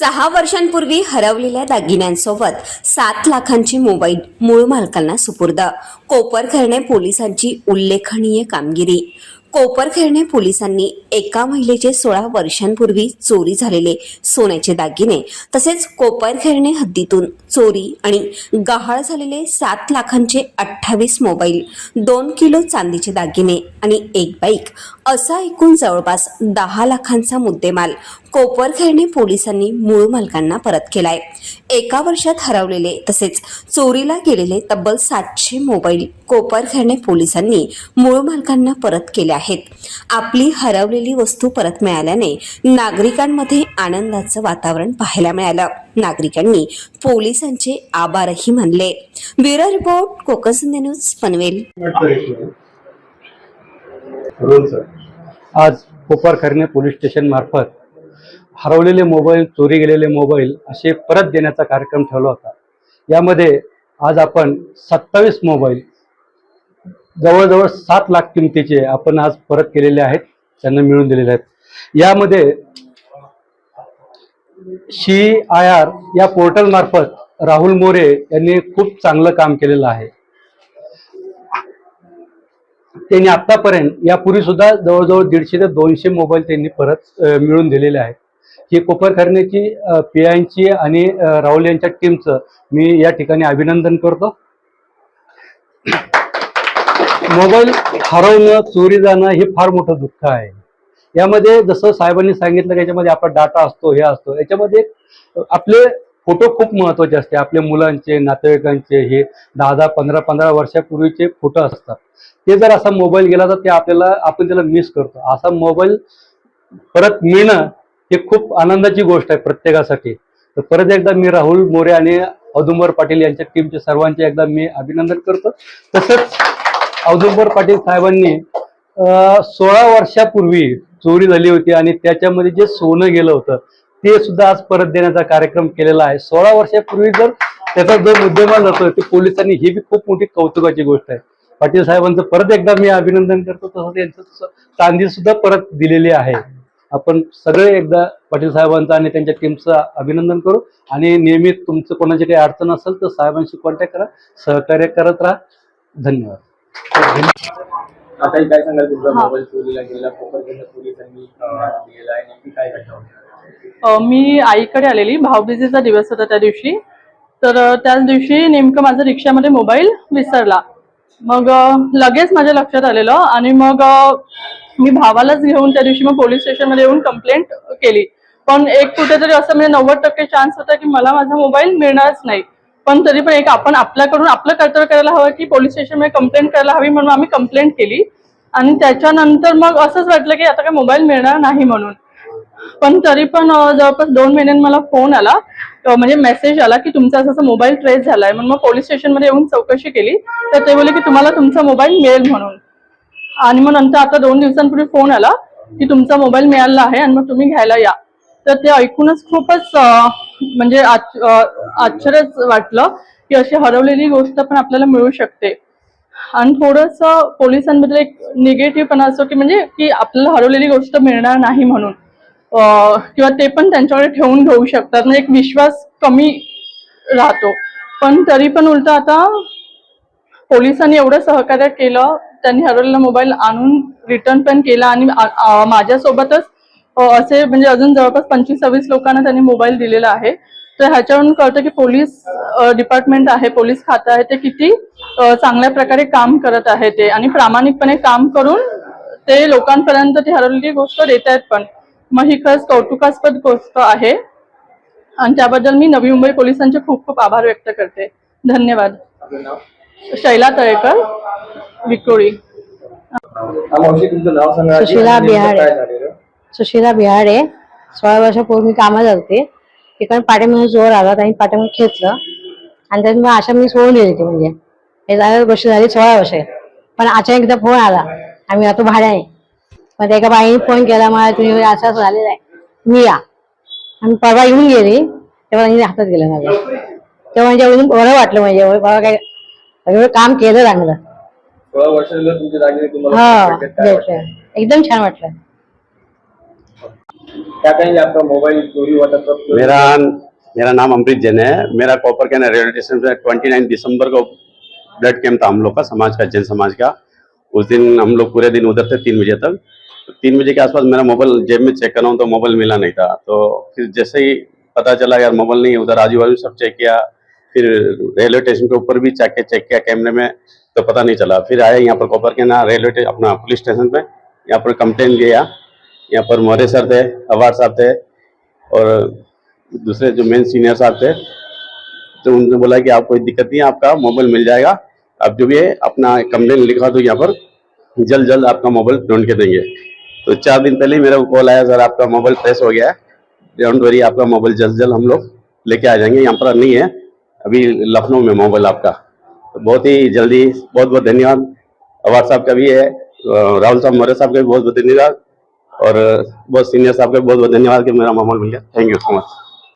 सहा वर्षांपूर्वी हरवलेल्या दागिन्यांसोबत सात लाखांची मोबाईल मूळ मालकांना सुपूर्द. कोपरखैरणे पोलिसांची उल्लेखनीय कामगिरी. कोपरखैरणे पोलिसांनी एका महिलेचे सोळा वर्षांपूर्वी चोरी झालेले सोन्याचे दागिने तसेच कोपरखैरणे हद्दीतून चोरी आणि गहाळ झालेले सात लाखांचे अठ्ठावीस मोबाईल दोन किलो चांदीचे दागिने आणि एक बाईक असा एकूण जवळपास दहा लाखांचा मुद्देमाल कोपरखैरणे पोलिसांनी मूळ मालकांना परत केलाय. एका वर्षात हरवलेले तसेच चोरीला गेलेले तब्बल सातशे मोबाईल कोपरखैरणे पोलिसांनी मूळ मालकांना परत केले आहेत. आपली हरवलेली वस्तू परत मिळाल्याने नागरिकांमध्ये आनंदाचं वातावरण पाहायला मिळालं. नागरिकांनी पोलिसांचे आभारही मानले. Bureau report Konkan news Panvel. आज सर आज पोलीस स्टेशन मार्फत हरवलेले मोबाईल चोरी गेलेले मोबाईल असे परत देण्याचा कार्यक्रम ठेवला होता. यामध्ये आज आपण सत्तावीस मोबाईल जवळजवळ सात लाख किमतीचे आपण आज परत केलेले आहेत त्यांना मिळून दिलेले आहेत. यामध्ये शी आय आर या पोर्टल मार्फत राहुल मोरे यांनी खूप चांगलं काम केलेलं आहे. त्यांनी आतापर्यंत यापूर्वी सुद्धा जवळजवळ दीडशे ते दोनशे मोबाईल त्यांनी परत मिळून दिलेले आहेत. ही कोपरखरणेची पी आयची आणि राहुल यांच्या टीमचं मी या ठिकाणी अभिनंदन करतो. मोबाईल हरवणं चोरी जाणं हे फार मोठं दुःख आहे. यामध्ये जसं साहेबांनी सांगितलं की याच्यामध्ये आपला डाटा असतो हे असतो याच्यामध्ये आपले फोटो खूप महत्त्वाचे असते. आपल्या मुलांचे नातेवाईकांचे हे दहा दहा पंधरा पंधरा वर्षापूर्वीचे फोटो असतात. ते जर असा मोबाईल गेला तर ते आपल्याला आपण त्याला मिस करतो. असा मोबाईल परत मिळणं हे खूप आनंदाची गोष्ट आहे प्रत्येकासाठी. तर परत एकदा मी राहुल मोरे आणि औदुंबर पाटील यांच्या टीमचे सर्वांचे एकदा मी अभिनंदन करतो. तसंच औदुंबर पाटील साहेबांनी सोळा वर्षापूर्वी चोरी झाली होती आणि त्याच्यामध्ये जे सोनं गेलं होतं ते सुद्धा आज परत देण्याचा कार्यक्रम केलेला आहे. सोळा वर्षापूर्वी जर त्याचा जो मुद्देमाल नसतो ते पोलिसांनी ही बी खूप मोठी कौतुकाची गोष्ट आहे. पाटील साहेबांचं परत एकदा मी अभिनंदन करतो तसंच यांचं चांदी सुद्धा परत दिलेली आहे. आपण सगळे एकदा पाटील साहेबांचं आणि त्यांच्या टीमचं अभिनंदन करू आणि नियमित तुमचं कोणाची काही अडचण असेल तर साहेबांशी कॉन्टॅक्ट करा सहकार्य करत राहा. धन्यवाद. आताही काय सांगाल तुमचा मोबाईल चोरीला गेला कोपरखंड पोलिसांनी अं, दिलेला आहे नेमकी काय घटना होती? अ, मी आईकडे आलेली. भाऊबीजेचा दिवस होता त्या दिवशी. तर त्याच दिवशी नेमकं माझा रिक्षामध्ये मोबाईल विसरला. मग लगेच माझ्या लक्षात आलेलं आणि मग मी भावालाच घेऊन त्या दिवशी मग पोलीस स्टेशनमध्ये येऊन कंप्लेंट केली. पण एक कुठेतरी असं म्हणजे नव्वद टक्के चान्स होता की मला माझा मोबाईल मिळणारच नाही. पण तरी पण एक आपण आपल्याकडून आपलं कर्तव्य करायला हवं की पोलीस स्टेशनमध्ये कंप्लेंट करायला हवी म्हणून आम्ही कंप्लेंट केली. आणि त्याच्यानंतर मग असंच वाटलं की आता काय मोबाईल मिळणार नाही म्हणून. पण तरी पण जवळपास दोन महिन्यांनी मला फोन आला. म्हणजे मेसेज आला की तुमचा असं मोबाईल ट्रेस झालाय म्हणून मग पोलीस स्टेशनमध्ये येऊन चौकशी केली. तर ते बोलले की तुम्हाला तुमचा मोबाईल मिळेल म्हणून. आणि मग नंतर आता दोन दिवसांपूर्वी फोन आला की तुमचा मोबाईल मिळाला आहे आणि मग तुम्ही घ्यायला या. तर ते ऐकूनच खूपच म्हणजे आश्चर्यच वाटलं की अशी हरवलेली गोष्ट पण आपल्याला मिळू शकते. आणि थोडस पोलिसांबद्दल एक निगेटिव्ह पण असतो की म्हणजे की आपल्याला हरवलेली गोष्ट मिळणार नाही म्हणून. किंवा ते पण त्यांच्याकडे ठेवून घेऊ शकतात. म्हणजे एक विश्वास कमी राहतो. पण तरी पण उलट आता पोलिसांनी एवढं सहकार्य केलं त्यांनी हरवलेला मोबाईल आणून रिटर्न पण केला आणि माझ्यासोबतच असे म्हणजे अजून जवळपास पंचवीस सव्वीस लोकांना त्यांनी मोबाईल दिलेला आहे. तर ह्याच्यावरून कळतं की पोलीस डिपार्टमेंट आहे पोलीस खातं आहे ते किती चांगल्या प्रकारे काम करत आहे ते. आणि प्रामाणिकपणे काम करून ते लोकांपर्यंत ती हरवलेली गोष्ट देत आहेत पण. मग ही खरंच कौतुकास्पद गोष्ट आहे. आणि त्याबद्दल मी नवी मुंबई पोलिसांचे खूप खूप आभार व्यक्त करते. धन्यवाद. शैला तळेकर विक्रोळी. सुशीला बिहारे. सुशीला बिहाडे सोळा वर्षापूर्वी मी कामाला जाते तिकडे पाठीमध्ये जोर आला त्यांनी पाठीमध्ये खेचलं. आणि त्यात मग अशा मी सोडून दिली ती म्हणजे. हे झालं वर्ष झाली सोळा वर्ष. पण अचानक एकदा फोन आला. आम्ही जातो भाड्याने मग त्या एका बाईने फोन केला मला तुम्ही असं झालेलं आहे. तुम्ही या. आम्ही परवा येऊन गेली. तेव्हा त्यांनी हातात गेलं माझ्या. तेव्हा म्हणजे अजून बरं वाटलं म्हणजे. बाबा काय सगळं काम केलं चांगलं. हा? एकदम छान वाटलं. क्या कहेंगे आपका मोबाइल चोरी हुआ था कब चोरी मेरा मेरा नाम अमृत जैन है। मेरा कॉपर कैन रेलवे स्टेशन पे ट्वेंटी नाइन दिसंबर को ब्लड कैंप था हम लोग का समाज का जैन समाज का। उस दिन हम लोग पूरे दिन उधर थे तीन बजे तक। तो तीन बजे के आसपास मेरा मोबाइल जेब में चेक कर रहा हूँ तो मोबाइल मिला नहीं था। तो फिर जैसे ही पता चला यार मोबाइल नहीं है, उधर आजू बाजू सब चेक किया। फिर रेलवे स्टेशन के ऊपर भी जाके चेक किया कैमरे में तो पता नहीं चला। फिर आया यहाँ पर कॉपर के ना रेलवे अपना पुलिस स्टेशन पे। यहाँ पर कंप्लेन लिया। यहाँ पर मौर्य सर थे अवार साहब थे और दूसरे जो मेन सीनियर साहब थे तो उन्होंने बोला कि आप कोई दिक्कत नहीं, आपका मोबाइल मिल जाएगा। आप जो भी है, अपना कंप्लेन लिखा दो यहाँ पर। जल्द जल्द आपका मोबाइल ढूंढ के देंगे। तो चार दिन पहले ही मेरा कॉल आया, सर, आपका मोबाइल ट्रेस हो गया है। डोंट वरी आपका मोबाइल जल्द जल्द हम लोग लेके आ जाएँगे। यहाँ पर नहीं है, अभी लखनऊ में मोबाइल आपका। तो बहुत ही जल्दी, बहुत बहुत धन्यवाद। अवार साहब का भी है राहुल साहब, मौर्य साहब का भी बहुत बहुत धन्यवाद। और बहुत सीनियर साहब का बहुत बहुत धन्यवाद कि मेरा मोबाइल मिल गया। Thank you so much